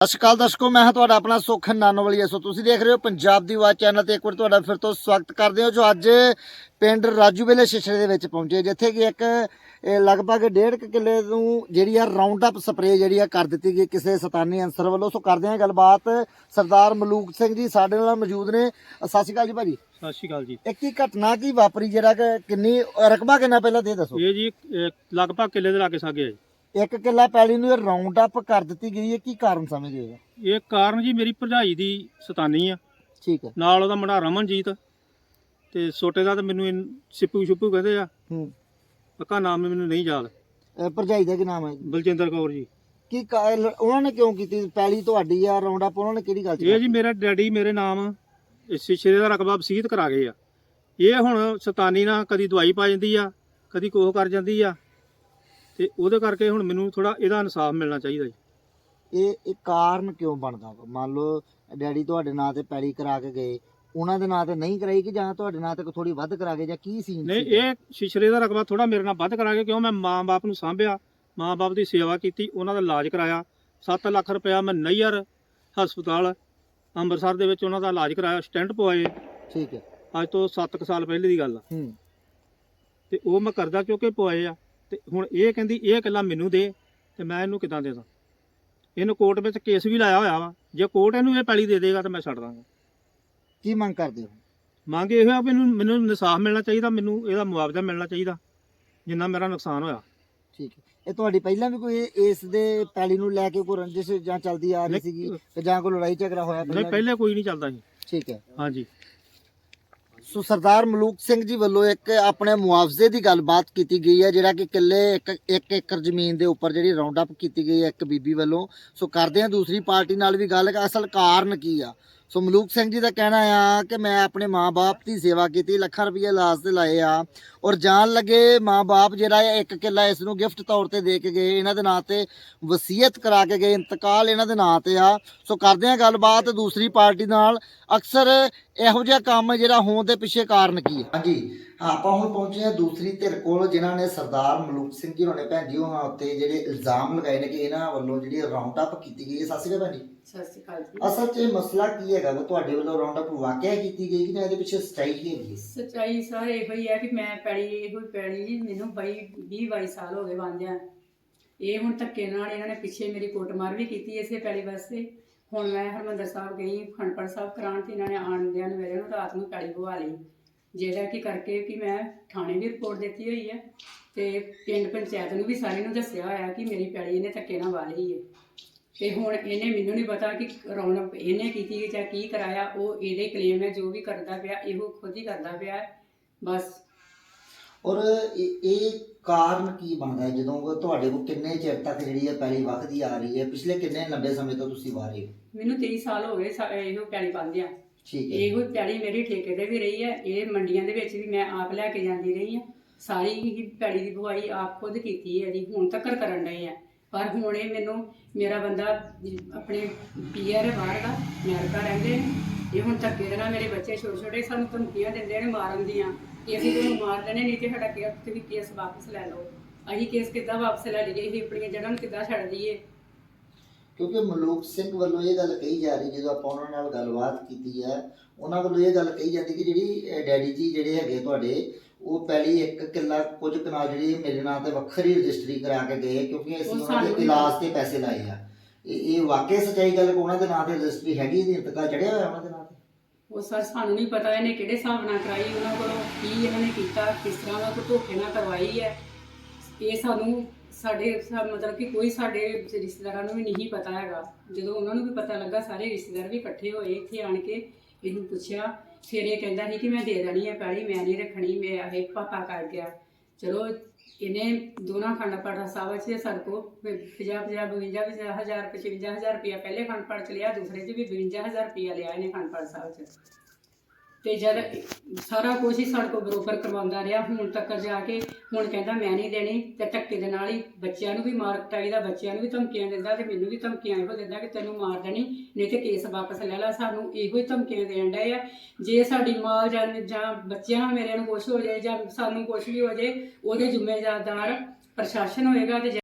ਅਕਾਲ ਦਰਸ਼ਕੋ ਮੈਂ ਹਾਂ ਤੁਹਾਡਾ ਆਪਣਾ ਸੁਖ ਨਾਨੋਵਾਲੀਆ। ਸੋ ਤੁਸੀਂ ਦੇਖ ਰਹੇ ਹੋ ਪੰਜਾਬ ਦੀ ਆਵਾਜ਼ ਚੈਨਲ ਤੇ ਇੱਕ ਵਾਰ ਤੁਹਾਡਾ ਫਿਰ ਤੋਂ ਸਵਾਗਤ ਕਰਦੇ ਹਾਂ ਜੋ ਅੱਜ ਪਿੰਡ ਰਾਜੂਵੇਲੇ ਸ਼ਿਸ਼ਰੇ ਦੇ ਵਿੱਚ ਪਹੁੰਚੇ ਜਿੱਥੇ ਕਿ ਇੱਕ ਲਗਭਗ ਡੇਢ ਕੁ ਕਿੱਲੇ ਨੂੰ ਜਿਹੜੀ ਆ ਰਾਉਂਡ ਅਪ ਸਪਰੇ ਜਿਹੜੀ ਆ ਕਰ ਦਿੱਤੀ ਗਈ ਕਿਸੇ ਸਤਾਨੀ ਅਨਸਰ ਵੱਲੋਂ। ਸੋ ਕਰਦੇ ਹਾਂ ਗੱਲਬਾਤ। ਸਰਦਾਰ ਮਲੂਕ ਸਿੰਘ ਜੀ ਸਾਡੇ ਨਾਲ ਮੌਜੂਦ ਨੇ। ਸਤਿ ਸ਼੍ਰੀ ਅਕਾਲ ਜੀ ਭਾਜੀ। ਸਤਿ ਸ਼੍ਰੀ ਅਕਾਲ ਜੀ। ਇਹ ਕੀ ਘਟਨਾ ਕੀ ਵਾਪਰੀ ਜਿਹੜਾ ਕਿ ਕਿੰਨੀ ਰਕਬਾ ਕਿੰਨਾ ਪਹਿਲਾਂ ਦੇ ਦੱਸੋ। ਇਹ ਜੀ ਲਗਭਗ ਕਿੱਲੇ ਦੇ ਲਾਗੇ ਸਾਗੇ ਹੈ ਜੀ। ਇੱਕ ਕਿੱਲਾ ਪੈਲੀ ਨੂੰ ਇਹ ਰਾਉਂਡ ਅਪ ਕਰ ਦਿੱਤੀ ਗਈ ਹੈ ਕੀ ਕਾਰਨ ਸਮਝਦੇ ਹੋ? ਇਹ ਕਾਰਨ ਜੀ ਮੇਰੀ ਭਰਜਾਈ ਦੀ ਸਤਾਨੀ ਆ। ਠੀਕ ਹੈ। ਨਾਲ ਉਹਦਾ ਮੁੰਡਾ ਰਮਨਜੀਤ। ਤੇ ਛੋਟੇ ਦਾ ਤਾਂ ਮੈਨੂੰ ਇਨ- ਸਿੱਪੂ ਛੁੱਪੂ ਕਹਿੰਦੇ ਆ। ਹੂੰ। ਪੱਕਾ ਨਾਮ ਮੈਨੂੰ ਨਹੀਂ ਯਾਦ। ਇਹ ਭਰਜਾਈ ਦਾ ਕੀ ਨਾਮ ਹੈ ਬਲਜਿੰਦਰ ਕੌਰ ਜੀ। ਕੀ ਕਾ- ਲ- ਉਹਨਾਂ ਨੇ ਕਿਉਂ ਕੀਤੀ? ਪੈਲੀ ਤੁਹਾਡੀ ਆ ਰਾਉਂਡ ਅਪ ਉਹਨਾਂ ਨੇ ਕਿਹੜੀ ਗੱਲ ਚ ਇਹ ਜੀ ਮੇਰਾ ਡੈਡੀ ਮੇਰੇ ਨਾਮ ਸ਼ੀਸ਼ੇ ਦਾ ਰਕਬਾ ਵਸੀਅਤ ਕਰਾ ਗਏ ਆ। ਇਹ ਹੁਣ ਸਤਾਨੀ ਨਾਲ ਕਦੀ ਦਵਾਈ ਪਾ ਜਾਂਦੀ ਆ ਕਦੀ ਕੋਹ ਕਰ ਜਾਂਦੀ ਆ। ਤੇ ਉਹਦੇ ਕਰਕੇ ਹੁਣ ਮੈਨੂੰ ਥੋੜਾ ਇਹਦਾ ਇਨਸਾਫ ਮਿਲਣਾ ਚਾਹੀਦਾ ਜੀ। ਇਹ ਇਹ ਕਾਰਨ ਕਿਉਂ ਬਣਦਾ? ਵਾ? ਮੰਨ ਲਓ ਡੈਡੀ ਤੁਹਾਡੇ ਨਾਂ ਤੇ ਪੈਲੀ ਕਰਾ ਕੇ ਗਏ ਉਹਨਾਂ ਦੇ ਨਾਂ ਤੇ ਨਹੀਂ ਕਰਾਈ ਕਿ ਜਾਂ ਤੁਹਾਡੇ ਨਾਂ ਤੇ ਥੋੜੀ ਵੱਧ ਕਰਾ ਗਏ ਜਾਂ ਕੀ ਸੀਨ ਨਹੀਂ ਇਹ ਸ਼ਿਸ਼ਰੇ ਦਾ ਰਕਬਾ ਥੋੜਾ ਮੇਰੇ ਨਾਲ ਵੱਧ ਕਰਾਂਗੇ ਕਿਉਂ ਮੈਂ ਮਾਂ-ਬਾਪ ਨੂੰ ਸਾਂਭਿਆ ਮਾਂ-ਬਾਪ ਦੀ ਸੇਵਾ ਕੀਤੀ ਉਹਨਾਂ ਦਾ ਇਲਾਜ ਕਰਾਇਆ। 7 ਲੱਖ ਰੁਪਇਆ ਮੈਂ ਨਈਅਰ ਹਸਪਤਾਲ ਅੰਮ੍ਰਿਤਸਰ ਦੇ ਵਿੱਚ ਉਹਨਾਂ ਦਾ ਇਲਾਜ ਕਰਾਇਆ ਸਟੈਂਟ ਪਵਾਏ। ਠੀਕ ਹੈ। ਅੱਜ ਤੋਂ 7 ਸਾਲ ਪਹਿਲੇ ਦੀ ਗੱਲ ਆ। ਹੂੰ। ਤੇ ਉਹ ਮੈਂ ਕਰਜ਼ਾ ਚੁੱਕ ਕੇ ਪਵਾਏ ਆ। ਤੇ ਹੁਣ ਇਹ ਕਹਿੰਦੀ ਇਹ ਇਕੱਲਾ ਮੈਨੂੰ ਦੇ ਤੇ ਮੈਂ ਇਹਨੂੰ ਕਿਦਾਂ ਦੇ ਦਾਂ? ਇਹਨੂੰ ਕੋਰਟ ਵਿੱਚ ਕੇਸ ਵੀ ਲਾਇਆ ਹੋਇਆ ਵਾ। ਜੇ ਕੋਰਟ ਇਹਨੂੰ ਇਹ ਪੈਲੀ ਦੇ ਦੇਗਾ ਤਾਂ ਮੈਂ ਛੱਡ ਦਾਂਗਾ। ਕੀ ਮੰਗ ਕਰਦੇ ਹੋ? ਮੰਗ ਇਹ ਆ ਵੀ ਮੈਨੂੰ ਮੈਨੂੰ ਇਨਸਾਫ ਮਿਲਣਾ ਚਾਹੀਦਾ ਮੈਨੂੰ ਇਹਦਾ ਮੁਆਵਜ਼ਾ ਮਿਲਣਾ ਚਾਹੀਦਾ ਜਿੰਨਾ ਮੇਰਾ ਨੁਕਸਾਨ ਹੋਇਆ। ਠੀਕ ਹੈ। ਇਹ ਤੁਹਾਡੀ ਪਹਿਲਾਂ ਵੀ ਕੋਈ ਇਸ ਦੇ ਪੈਲੀ ਨੂੰ ਲੈ ਕੇ ਕੋਈ ਰੰਜਿਸ਼ ਜਾਂ ਚੱਲਦੀ ਆ ਰਹੀ ਸੀਗੀ? ਜਾਂ ਕੋਈ ਲੜਾਈ ਝਗੜਾ ਹੋਇਆ ਨਹੀਂ ਪਹਿਲਾਂ ਪਹਿਲੇ ਕੋਈ ਨਹੀਂ ਚੱਲਦਾ ਸੀ। ਠੀਕ ਹੈ। ਹਾਂਜੀ। ਸੋ ਸਰਦਾਰ ਮਲੂਕ ਸਿੰਘ ਜੀ ਵੱਲੋਂ ਇੱਕ ਆਪਣੇ ਮੁਆਵਜ਼ੇ ਦੀ ਗੱਲਬਾਤ ਕੀਤੀ ਗਈ ਹੈ, ਜਿਹੜਾ ਕਿ ਕਿੱਲੇ ਇੱਕ ਇੱਕ ਏਕੜ ਜ਼ਮੀਨ ਦੇ ਉੱਪਰ ਜਿਹੜੀ ਰਾਉਂਡ ਅਪ ਕੀਤੀ ਗਈ ਹੈ ਇੱਕ ਬੀਬੀ ਵੱਲੋਂ। ਸੋ ਕਰਦੇ ਹਾਂ ਦੂਸਰੀ ਪਾਰਟੀ ਨਾਲ ਵੀ ਗੱਲ, ਅਸਲ ਕਾਰਨ ਕੀ ਆ? ਸੋ ਮਲੂਕ ਸਿੰਘ ਜੀ ਦਾ ਕਹਿਣਾ ਆ ਕਿ ਮੈਂ ਆਪਣੇ ਮਾਪੇ ਦੀ ਸੇਵਾ ਕੀਤੀ, ਲੱਖਾਂ ਰੁਪਏ ਇਲਾਜ ਤੇ ਲਾਏ ਆ। ਔਰ ਜਾਣ ਲੱਗੇ ਮਾਪੇ ਜਿਹੜਾ ਇਹ ਇੱਕ ਕਿੱਲਾ ਇਸ ਨੂੰ ਗਿਫਟ ਤੌਰ ਤੇ ਦੇ ਕੇ ਗਏ, ਇਹਨਾਂ ਦੇ ਨਾਂ ਤੇ ਵਸੀਅਤ ਕਰਾ ਕੇ ਗਏ, ਇੰਤਕਾਲ ਇਹਨਾਂ ਦੇ ਨਾਂ ਤੇ ਆ। ਸੋ ਕਰਦੇ ਹਾਂ ਗੱਲਬਾਤ ਦੂਸਰੀ ਪਾਰਟੀ ਨਾਲ। ਅਕਸਰ ਇਹੋ ਜਿਹਾ ਕੰਮ ਜਿਹੜਾ ਹੋਣ ਦੇ ਪਿੱਛੇ ਕਾਰਨ ਕੀ ਹੈ? ਹਾਂਜੀ, ਆਪਾਂ ਹੁਣ ਪਹੁੰਚੇ ਹਾਂ ਦੂਸਰੀ ਧਿਰ ਕੋਲ, ਜਿਨ੍ਹਾਂ ਨੇ ਸਰਦਾਰ ਮਲੂਕ ਸਿੰਘ ਜੀ ਹੋਣੇ ਭੈਣ ਜੀ ਉਹਨਾਂ ਉੱਤੇ ਜਿਹੜੇ ਇਲਜ਼ਾਮ ਲਗਾਏ ਨੇ ਕਿ ਇਹਨਾਂ ਵੱਲੋਂ ਜਿਹੜੀ ਰਾਉਂਡ ਅਪ ਕੀਤੀ ਗਈ ਹੈ। ਸਤਿ ਸ਼੍ਰੀ ਅਕਾਲ ਭੈਣ ਜੀ। ਸਤਿ ਸ਼੍ਰੀ ਅਕਾਲ ਜੀ। ਅਸਲ 'ਚ ਇਹ ਮਸਲਾ ਕੀ ਹੈਗਾ ਵਾ? ਤੁਹਾਡੇ ਵੱਲੋਂ ਰਾਉਂਡ ਅਪ ਵਾਕਿਆ ਕੀਤੀ ਗਈ ਕਿ ਜਾਂ ਇਹਦੇ ਪਿੱਛੇ ਸਚਾਈ ਕੀ ਹੈਗੀ ਹੈ? ਸੱਚਾਈ ਸਰ ਇਹੋ ਹੀ ਹੈ ਕਿ ਮੈਂ ਪੈੜੀ ਇਹੋ ਹੀ ਪੈੜੀ ਜੀ ਮੈਨੂੰ 22 20 22 ਸਾਲ ਹੋ ਗਏ ਬੰਦਿਆਂ ਇਹ ਹੁਣ ਧੱਕੇ ਨਾਲ ਇਹਨਾਂ ਨੇ ਪਿੱਛੇ ਮੇਰੀ ਕੁੱਟਮਾਰ ਵੀ ਕੀਤੀ ਇਸੇ ਪੈੜੀ ਵਾਸਤੇ। ਹੁਣ ਮੈਂ ਹਰਮੰਦਰ ਸਾਹਿਬ ਗਈ ਖੰਡਪੜ ਸਾਹਿਬ ਕਰਾਉਣ ਤੇ ਇਹਨਾਂ ਨੇ ਆਣਦਿਆਂ ਨੂੰ ਮੇਰੇ ਨੂੰ ਰਾਤ ਨੂੰ ਪੈੜੀ ਬਵਾ ਲਈ। ਜਿਹੜਾ ਕਿ ਕਰਕੇ ਕਿ ਮੈਂ ਥਾਣੇ ਵੀ ਰਿਪੋਰਟ ਦਿੱਤੀ ਹੋਈ ਹੈ ਤੇ ਪਿੰਡ ਪੰਚਾਇਤ ਨੂੰ ਵੀ ਸਾਰੇ ਨੂੰ ਦੱਸਿਆ ਹੋਇਆ ਕਿ ਮੇਰੀ ਪੈੜੀ ਇਹਨੇ ਧੱਕੇ ਨਾਲ ਵਾਲੀ ਹੈ। ਤੇ ਹੁਣ ਇਹਨੇ ਮੈਨੂੰ ਨਹੀਂ ਪਤਾ ਕਿ ਰੌਣਕ ਇਹਨੇ ਕੀਤੀ ਹੈ ਜਾਂ ਕੀ ਕਰਾਇਆ ਉਹ ਇਹਦੇ ਕਲੇਮ ਹੈ ਜੋ ਵੀ ਕਰਦਾ ਪਿਆ ਇਹੋ ਖੁਦ ਹੀ ਕਰਦਾ ਪਿਆ ਹੈ। ਬਸ। ਔਰ ਇਹ ਇਹ ਕਾਰਨ ਕੀ ਬਣਦਾ ਹੈ? ਜਦੋਂ ਉਹ ਤੁਹਾਡੇ ਕੋਲ ਕਿੰਨੇ ਚਿਰ ਤੱਕ ਜਿਹੜੀ ਹੈ ਪੈਲੀ ਵਕਦੀ ਆ ਰਹੀ ਹੈ ਪਿਛਲੇ ਕਿੰਨੇ ਲੰਬੇ ਸਮੇਂ ਤੋਂ ਤੁਸੀਂ ਵਾਰੇ ਹੋ? ਮੈਨੂੰ 23 ਸਾਲ ਹੋ ਗਏ ਸਾ- ਇਹੋ ਪੈਲੀ ਪਾਉਂਦਿਆਂ ਠੀਕ ਹੈ। ਇਹੋ ਪੈਲੀ ਮੇਰੀ ਠੇਕੇ ਤੇ ਵੀ ਰਹੀ ਹੈ ਇਹ ਮੰਡੀਆਂ ਦੇ ਵਿੱਚ ਵੀ ਮੈਂ ਆਪ ਲੈ ਕੇ ਜਾਂਦੀ ਰਹੀ ਹਾਂ। ਸਾਰੀ ਹੀ ਪੈਲੀ ਦੀ ਬੁਆਈ ਆਪ ਖੁਦ ਕੀਤੀ ਹੈ ਜੀ ਹੁਣ ਤੱਕ ਕਰਨ ਡਏ ਆ ਪਰ ਹੁਣ ਇਹ ਮੈਨੂੰ ਮੇਰਾ ਬੰਦਾ ਆਪਣੇ ਪੀਆਰ ਬਾਹਰ ਦਾ, ਅਮਰੀਕਾ ਰਹਿੰਦੇ ਨੇ। ਇਹ ਹੁਣ ਧੱਕੇ ਦੇ ਨਾਲ ਮੇਰੇ ਬੱਚੇ ਛੋਟੇ ਛੋਟੇ ਸਾਨੂੰ ਧਮਕੀਆਂ ਦਿੰਦੇ ਨੇ ਮਾਰਨ ਦੀਆਂ। ਕਿ ਅਸੀਂ ਤੁਹਾਨੂੰ ਮਾਰ ਦੇਣੇ, ਨਹੀਂ ਤੇ ਸਾਡਾ ਕੇਸ ਤੁਸੀਂ ਕੇਸ ਵਾਪਸ ਲੈ ਲਓ। ਅਸੀਂ ਕੇਸ ਕਿੱਦਾਂ ਵਾਪਸ ਲੈ ਲਈਏ? ਅਸੀਂ ਆਪਣੀਆਂ ਜੜ੍ਹਾਂ ਨੂੰ ਕਿੱਦਾਂ ਛੱਡ ਦਈਏ? ਕਿਉਂਕਿ ਮਲੂਕ ਸਿੰਘ ਵੱਲੋਂ ਇਹ ਗੱਲ ਕਹੀ ਜਾ ਰਹੀ, ਜਦੋਂ ਆਪਾਂ ਉਹਨਾਂ ਨਾਲ ਗੱਲਬਾਤ ਕੀਤੀ ਹੈ, ਉਹਨਾਂ ਵੱਲੋਂ ਇਹ ਗੱਲ ਕਹੀ ਜਾਂਦੀ ਕਿ ਜਿਹੜੀ ਡੈਡੀ ਜੀ ਜਿਹੜੇ ਹੈਗੇ ਤੁਹਾਡੇ ਉਹ ਪਹਿਲੀ ਇੱਕ ਕਿੱਲਾ ਕੁਝ ਕਨਾਲ ਜਿਹੜੀ ਮੇਰੇ ਨਾਂ ਤੇ ਵੱਖਰੀ ਰਜਿਸਟਰੀ ਕਰਾ ਕੇ ਗਏ ਕਿਉਂਕਿ ਅਸੀਂ ਉਹ ਉਹਨਾਂ ਦੇ ਇਲਾਜ ਤੇ ਪੈਸੇ ਲਾਏ ਆ। ਇਹ ਇਹ ਵਾਕਿਆ ਸੱਚਾਈ ਗੱਲ ਕਿ ਉਹਨਾਂ ਦੇ ਨਾਂ ਤੇ ਰਜਿਸਟਰੀ ਹੈਗੀ ਇਹਦੀ ਇੰਤਕਾਲ ਚੜਿਆ ਹੋਇਆ ਉਹਨਾਂ ਦੇ ਨਾਂ ਤੇ? ਉਹ ਸਰ ਸਾਨੂੰ ਨਹੀਂ ਪਤਾ ਇਹਨੇ ਕਿਹੜੇ ਹਿਸਾਬ ਨਾਲ ਕਰਾਈ ਉਹਨਾਂ ਕੋਲੋਂ ਕੀ ਇਹਨਾਂ ਨੇ ਕੀਤਾ ਕਿਸ ਤਰ੍ਹਾਂ ਦਾ ਕੋਈ ਧੋਖੇ ਨਾਲ ਕਰਵਾਈ ਹੈ। ਇਹ ਸਾਨੂੰ ਸਾਡੇ ਸਾ- ਮਤਲਬ ਕਿ ਕੋਈ ਸਾਡੇ ਰਿਸ਼ਤੇਦਾਰਾਂ ਨੂੰ ਵੀ ਨਹੀਂ ਪਤਾ ਹੈਗਾ। ਜਦੋਂ ਉਹਨਾਂ ਨੂੰ ਵੀ ਪਤਾ ਲੱਗਾ ਸਾਰੇ ਰਿਸ਼ਤੇਦਾਰ ਵੀ ਇਕੱਠੇ ਹੋਏ ਇੱਥੇ ਆਣ ਕੇ ਇਹਨੂੰ ਪੁੱਛਿਆ। ਫਿਰ ਇਹ ਕਹਿੰਦਾ ਸੀ ਕਿ ਮੈਂ ਦੇ ਦੇਣੀ ਹੈ ਪੈਲੀ, ਮੈਂ ਨਹੀਂ ਰੱਖਣੀ, ਮੈਂ ਇਹ ਪਾਪਾ ਕਰ ਗਿਆ। ਚਲੋ, ਇਹਨੇ ਦੋਨਾਂ ਖੰਡ ਪਾਠਾ ਸਾਹਿਬ ਚ ਸਾਡੇ ਕੋ 50 50 52 ਹਜ਼ਾਰ 55 ਹਜ਼ਾਰ ਰੁਪਇਆ ਪਹਿਲੇ ਖੰਡ ਪਾਠ ਚ ਲਿਆ, ਦੂਸਰੇ ਚ ਵੀ 52 ਹਜ਼ਾਰ ਰੁਪਇਆ ਲਿਆ ਇਹਨੇ ਖੰਡ ਪਾਠ ਸਾਹਿਬ ਚ। ਤੇ ਜਦ ਸਾਰਾ ਕੁਝ ਹੀ ਸਾਡੇ ਕੋਲ ਬਰੋਬਰ ਕਰਵਾਉਂਦਾ ਰਿਹਾ, ਹੁਣ ਤੱਕ ਜਾ ਕੇ ਹੁਣ ਕਹਿੰਦਾ ਮੈਂ ਨਹੀਂ ਦੇਣੀ ਤੇ ਧੱਕੇ ਦੇ ਨਾਲ ਹੀ ਬੱਚਿਆਂ ਨੂੰ ਵੀ ਮਾਰ ਕਟਾਈਦਾ ਬੱਚਿਆਂ ਨੂੰ ਵੀ ਧਮਕੀਆਂ ਦਿੰਦਾ ਤੇ ਮੈਨੂੰ ਵੀ ਧਮਕੀਆਂ ਇਹੋ ਦਿੰਦਾ ਕਿ ਤੈਨੂੰ ਮਾਰ ਦੇਣੀ, ਨਹੀਂ ਤੇ ਕੇਸ ਵਾਪਸ ਲੈ ਲੈ, ਸਾਨੂੰ ਇਹੋ ਹੀ ਧਮਕੀਆਂ ਦੇਣ ਡਏ ਆ। ਜੇ ਸਾਡੀ ਮਾਂ ਜਾਂ ਜਾਂ ਬੱਚਿਆਂ ਮੇਰੇ ਨੂੰ ਕੁਝ ਹੋ ਜਾਏ ਜਾਂ ਸਾਨੂੰ ਕੁਝ ਵੀ ਹੋ ਜਾਏ, ਉਹਦੇ ਜ਼ਿੰਮੇਵਾਰ ਪ੍ਰਸ਼ਾਸਨ ਹੋਏਗਾ ਤੇ